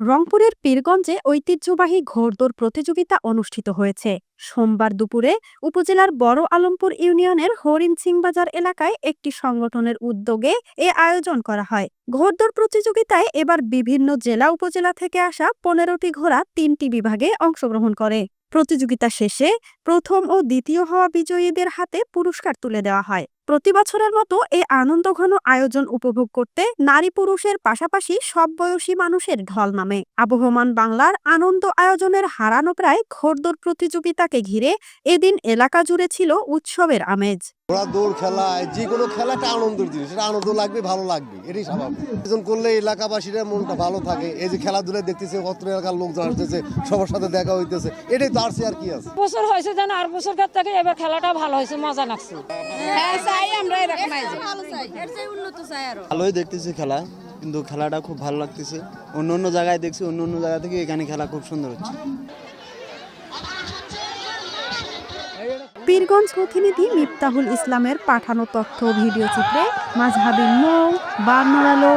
রংপুরের পীরগঞ্জে ঐতিহ্যবাহী ঘোড়দৌড় প্রতিযোগিতা অনুষ্ঠিত হয়েছে। সোমবার দুপুরে উপজেলার বড় আলমপুর ইউনিয়নের হরিণ সিংবাজার এলাকায় একটি সংগঠনের উদ্যোগে এ আয়োজন করা হয়। ঘোড়দৌড় প্রতিযোগিতায় এবার বিভিন্ন জেলা উপজেলা থেকে আসা পনেরোটি ঘোড়া তিনটি বিভাগে অংশগ্রহণ করে। প্রতিযোগিতা শেষে প্রথম ও দ্বিতীয় হওয়া বিজয়ীদের হাতে পুরস্কার তুলে দেওয়া হয়। প্রতি বছরের মতো এ আনন্দঘন আয়োজন উপভোগ করতে নারী পুরুষের পাশাপাশি সব বয়সী মানুষের ঢল নামে। আবহমান বাংলার আনন্দ আয়োজনের হারানো প্রায় ঘোড়দৌড় প্রতিযোগিতাকে ঘিরে এদিন এলাকা জুড়ে ছিল উৎসবের আমেজ। ঘোড়া দৌড় খেলা যে কোনো খেলা একটা আনন্দের জিনিস। এটা আনন্দ লাগবে ভালো লাগবে এটাই স্বাভাবিক। আয়োজন করলে এলাকাবাসীরা মনটা ভালো থাকে। এই যে খেলাধুলা দেখতেছে অত্র এলাকার লোকজন আসতেছে সবার সাথে দেখা হইতেছে এটাই তো আর কি আছে? বছর হয়েছে যেন আর বছর থেকে এবার খেলাটা ভালো হয়েছে মজা লাগছে। হ্যাঁ চাই আমরা এরকম ভালোই দেখতেছি খেলা কিন্তু খেলাটা খুব ভালো লাগতেছে। অন্য অন্য জায়গায় দেখছি অন্য অন্য জায়গা থেকে এখানে খেলা খুব সুন্দর হচ্ছে। পীরগঞ্জ প্রতিনিধি মিফতাহুল ইসলামের পাঠানো তথ্য ভিডিও চিত্রে মাঝহাবিন মৌ বার্নার আলো